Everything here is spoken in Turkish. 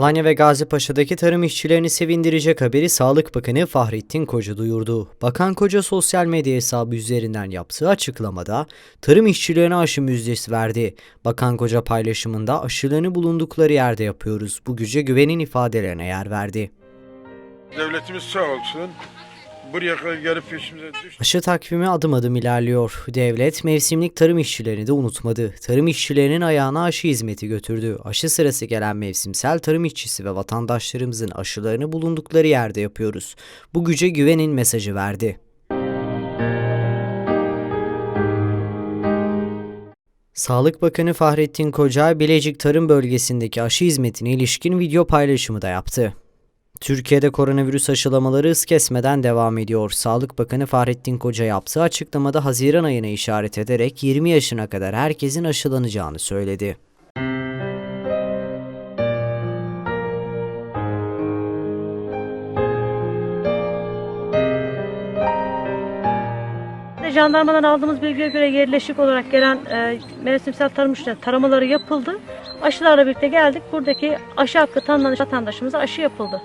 Alanya ve Gazipaşa'daki tarım işçilerini sevindirecek haberi Sağlık Bakanı Fahrettin Koca duyurdu. Bakan Koca sosyal medya hesabı üzerinden yaptığı açıklamada tarım işçilerine aşı müjdesi verdi. Bakan Koca paylaşımında aşılarını bulundukları yerde yapıyoruz. Bu güce güvenin ifadelerine yer verdi. Devletimiz sağ olsun. Buraya kadar gelip peşimize düştü. Aşı takvimi adım adım ilerliyor. Devlet mevsimlik tarım işçilerini de unutmadı. Tarım işçilerinin ayağına aşı hizmeti götürdü. Aşı sırası gelen mevsimsel tarım işçisi ve vatandaşlarımızın aşılarını bulundukları yerde yapıyoruz. Bu güce güvenin mesajı verdi. Sağlık Bakanı Fahrettin Koca, Bilecik Tarım Bölgesi'ndeki aşı hizmetine ilişkin video paylaşımı da yaptı. Türkiye'de koronavirüs aşılamaları hız kesmeden devam ediyor. Sağlık Bakanı Fahrettin Koca yaptığı açıklamada Haziran ayına işaret ederek 20 yaşına kadar herkesin aşılanacağını söyledi. Jandarmadan aldığımız bilgiye göre yerleşik olarak gelen e, mevsimsel tarım taramaları yapıldı. Aşılarla birlikte geldik. Buradaki aşı hakkı tanınan vatandaşımıza aşı yapıldı.